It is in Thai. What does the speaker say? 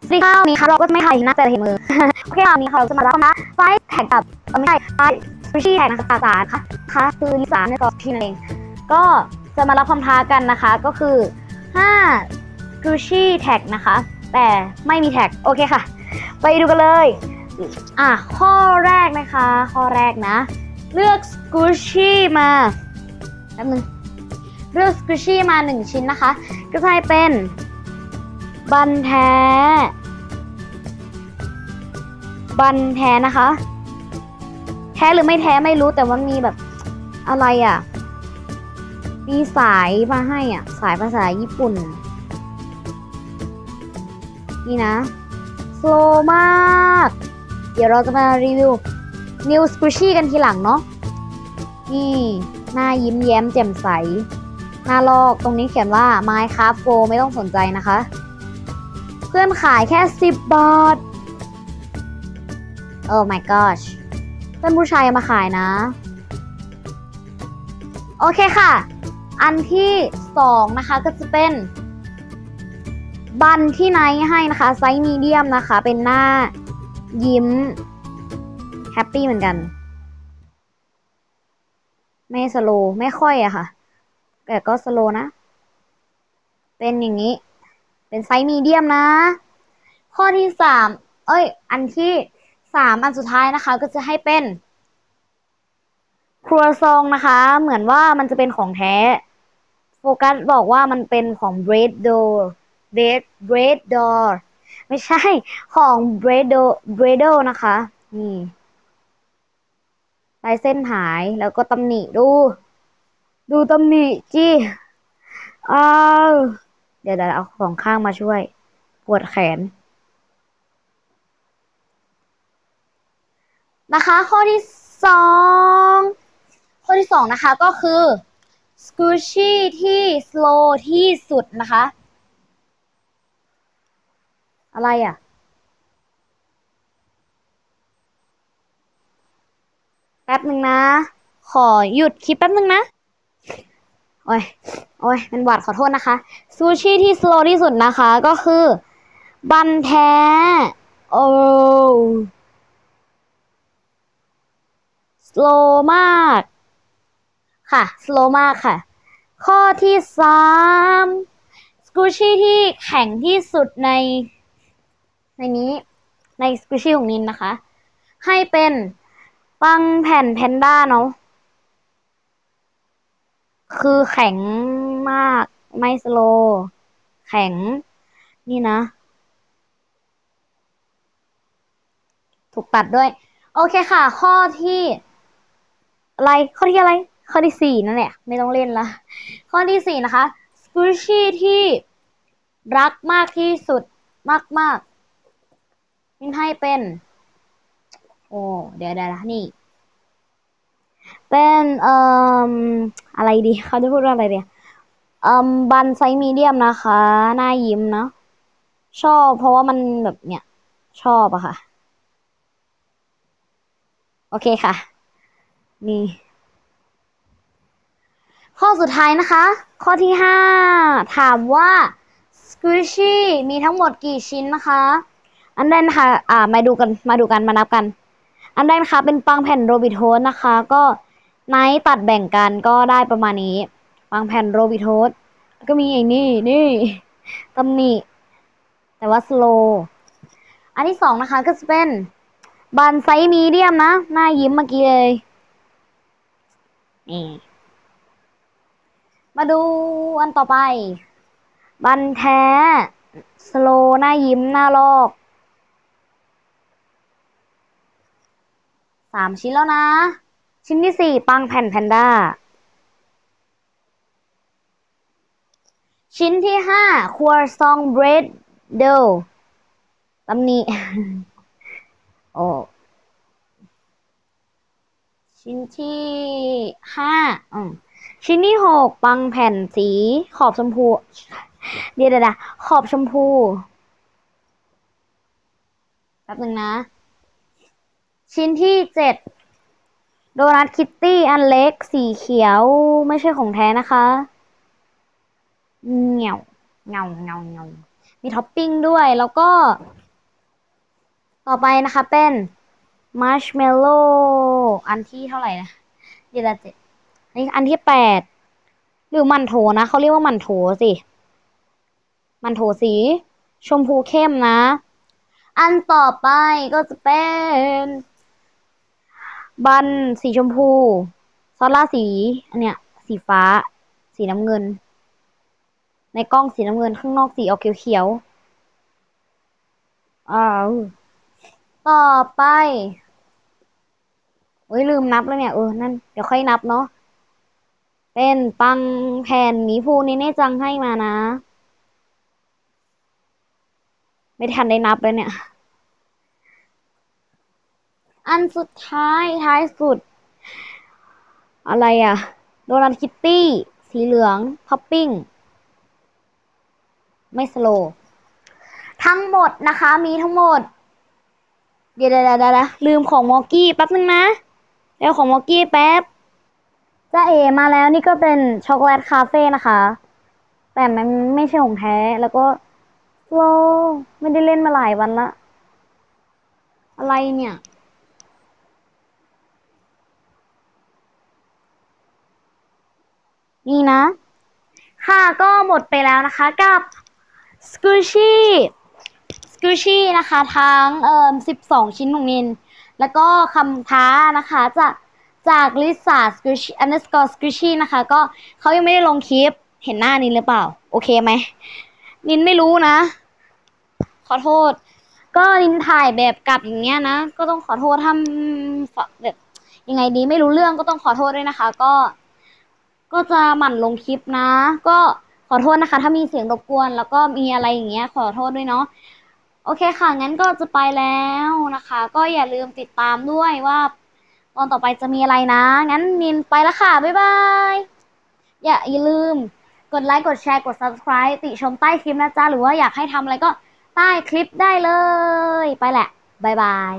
สวัสดีค่ะวันนี้ค่ะเราก็จะไม่ถ่ายน้าแต่เห็นมือ โอเคค่ะวันนี้ค่ะเราจะมารับนะไฟแท็กกับไม่ใช่ไฟล์สปีชีแท็กนะคะภาษาค่ะค่ะคือลิสาในตัวที่นั่นเอง ก็จะมารับคำท้ากันนะคะ ก็คือ5 Gucci tag นะคะ แต่ไม่มีแท็กโอเคค่ะ ไปดูกันเลย อะข้อแรกนะคะ ข้อแรกนะ เลือก Gucci มาแป๊บนึงเลือก Gucci มา 1 ชิ้นนะคะ ก็จะให้เป็น บันแท้ บันแท้นะคะ แท้หรือไม่แท้ไม่รู้แต่ว่ามีแบบอะไรอะ มีสายมาให้อะ สายภาษาญี่ปุ่น นี่นะโซมาก เดี๋ยวเราจะมารีวิว New s q u i s h y กันทีหลังเนาะ นี่ หน้ายิ้มแย้มแจ่มใส หน้าลอกตรงนี้เขียนว่า Minecraft 4ไม่ต้องสนใจนะคะ เพื่อนขายแค่ 10 บาท โอ้ my gosh เพื่อนผู้ชายมาขายนะ โอเคค่ะ อันที่สองนะคะก็จะเป็น บันที่ไนท์ให้นะคะ ไซส์มีเดียมนะคะ เป็นหน้ายิ้ม แฮปปี้เหมือนกัน ไม่สโลว์ไม่ค่อยอะค่ะ แต่ก็สโลว์นะ เป็นอย่างนี้ เป็นไซส์มีเดียมนะ ข้อที่สามเอ้ย อันที่สามอันสุดท้ายนะคะ ก็จะให้เป็นครัวซองนะคะ เหมือนว่ามันจะเป็นของแท้ โฟกัสบอกว่ามันเป็นของ bread door bread bread door ไม่ใช่ของ bread door bread door นะคะ นี่ลายเส้นหายแล้วก็ตำหนิดู ดูตำหนิจี้อ้าว เดี๋ยวเดี๋ยวเอาสองข้างมาช่วย ปวดแขน นะคะ ข้อที่สองข้อที่สองนะคะก็คือ squishy ที่ slow ที่สุดนะคะ อะไรอะ แป๊บหนึ่งนะ ขอหยุดคลิปแป๊บหนึ่งนะ โอ้ยโอ้ยเป็นหวัดขอโทษนะคะ ซูชิที่ slow ที่สุดนะคะก็คือ บันแท้ โอ้ slow มาก ค่ะ slow มากค่ะ ข้อที่สามสกูชี่ที่แข็งที่สุดใน ในนี้ในสกูชี่ของนินนะคะ ให้เป็นปังแผ่นแพนด้าเนาะ คือแข็งมาก ไม่สโล แข็ง นี่นะ ถูกตัดด้วย โอเคค่ะ ข้อที่ อะไร ข้อที่อะไร ข้อที่สี่นั่นแหละ ไม่ต้องเล่นละ ข้อที่สี่นะคะสกูชี่ที่รักมากที่สุดมากมากมินให้เป็น โอ้ เดี๋ยวเดี๋ยวนะนี่ เป็นเอ่ออะไรดีเขาจะพูดว่าอะไรเดียเอ่อบันไซมีเดียมนะคะ หน้ายิ้มเนาะชอบ เพราะว่ามันแบบเนี่ยชอบอะค่ะ โอเคค่ะ นี่ ข้อสุดท้ายนะคะ ข้อที่ห้าถามว่า squishy มีทั้งหมดกี่ชิ้นนะคะ อันแรกนะคะอ่า มาดูกัน มาดูกัน มานับกัน อันแรกนะคะ เป็นปังแผ่นโรบิทโทสนะคะ ก็ไนท์ตัดแบ่งกันก็ได้ประมาณนี้ ปังแผ่นโรบิทโทสก็มีไอ้นี่นี่ตำหนิแต่ว่าสโลอันที่สองนะคะก็จะเป็นบันไซมีเดียมนะหน้ายิ้มเมื่อกี้เลยนี่มาดูอันต่อไป บันแท้ สโลหน้ายิ้มหน้าลอกามชิ้นแล้วนะ ชิ้นที่สี่ปังแผ่นแพนด้า ชิ้นที่ห้าครัวซองเบรดเดลตำหนิโอ้ชิ้นที่ห้าอืมชิ้นที่หกปังแผ่นสีขอบชมพู เดี๋ยวเดี๋ยวขอบชมพูแป๊บหนึ่งนะ ชิ้นที่เจ็ดโดนัทคิตตี้อันเล็กสีเขียวไม่ใช่ของแท้นะคะเงียวเงาเงาเงามีท็อปปิ้งด้วยแล้วก็ ต่อไปนะคะเป็นมาร์ชเมลโล่อันที่เท่าไหร่นะเจ็ดเจ็ดอันนี้อันที่แปดหรือมันโถนะเขาเรียกว่ามันโถสิ มันโถสี ชมพูเข้มนะ อันต่อไปก็จะเป็น บันสีชมพู ซอลล่าสี อันเนี้ย สีฟ้า สีน้ำเงิน ในกล้องสีน้ำเงินข้างนอกสีออกเขียวๆอ้าวต่อไปโอ้ยลืมนับแล้วเนี่ย เออ นั่น เดี๋ยวค่อยนับเนาะ เป็นปังแผ่นหมีภูนี่เน่จังให้มานะ ไม่ทันได้นับเลยเนี่ย อันสุดท้ายท้ายสุด อะไรอะโดนัทคิตตี้ สีเหลืองท็อปปิ้ง ไม่สโลว์ทั้งหมดนะคะมีทั้งหมด เดี๋ยวเดี๋ยวเดลืมของมอกี้แป๊บนึงนะเดี๋ยวของมอกี้แป๊บจ้าเอมาแล้วนี่ก็เป็นช็อกโกแลตคาเฟ่นะคะ แต่มันไม่ใช่ของแท้ แล้วก็โลไม่ได้เล่นมาหลายวันละ อะไรเนี่ย นี่นะ ค่ะก็หมดไปแล้วนะคะกับสกูชี่สกูชี่นะคะทั้งเอ่อ12ชิ้นของนิน แล้วก็คำท้านะคะจากจากลิซ่าสกูชี่อันเดอร์สกอร์สกูชี่นะคะ ก็เขายังไม่ได้ลงคลิปเห็นหน้านินหรือเปล่า โอเคไหม นินไม่รู้นะ ขอโทษ ก็นินถ่ายแบบกลับอย่างเงี้ยนะ ก็ต้องขอโทษทำแบบยังไงดีไม่รู้เรื่องก็ต้องขอโทษด้วยนะคะ ก็ ก็จะหมั่นลงคลิปนะ ก็ขอโทษนะคะ ถ้ามีเสียงรบกวน แล้วก็มีอะไรอย่างเงี้ยขอโทษด้วยเนาะโอเคค่ะ งั้นก็จะไปแล้วนะคะ ก็อย่าลืมติดตามด้วยว่าตอนต่อไปจะมีอะไรนะ งั้นนินไปแล้วค่ะ บ๊ายบาย อย่าอย่าลืมกดไลค์ กดแชร์ กด subscribe ติชมใต้คลิปนะจ๊ะ หรือว่าอยากให้ทำอะไรก็ใต้คลิปได้เลย ไปแหละ บ๊ายบาย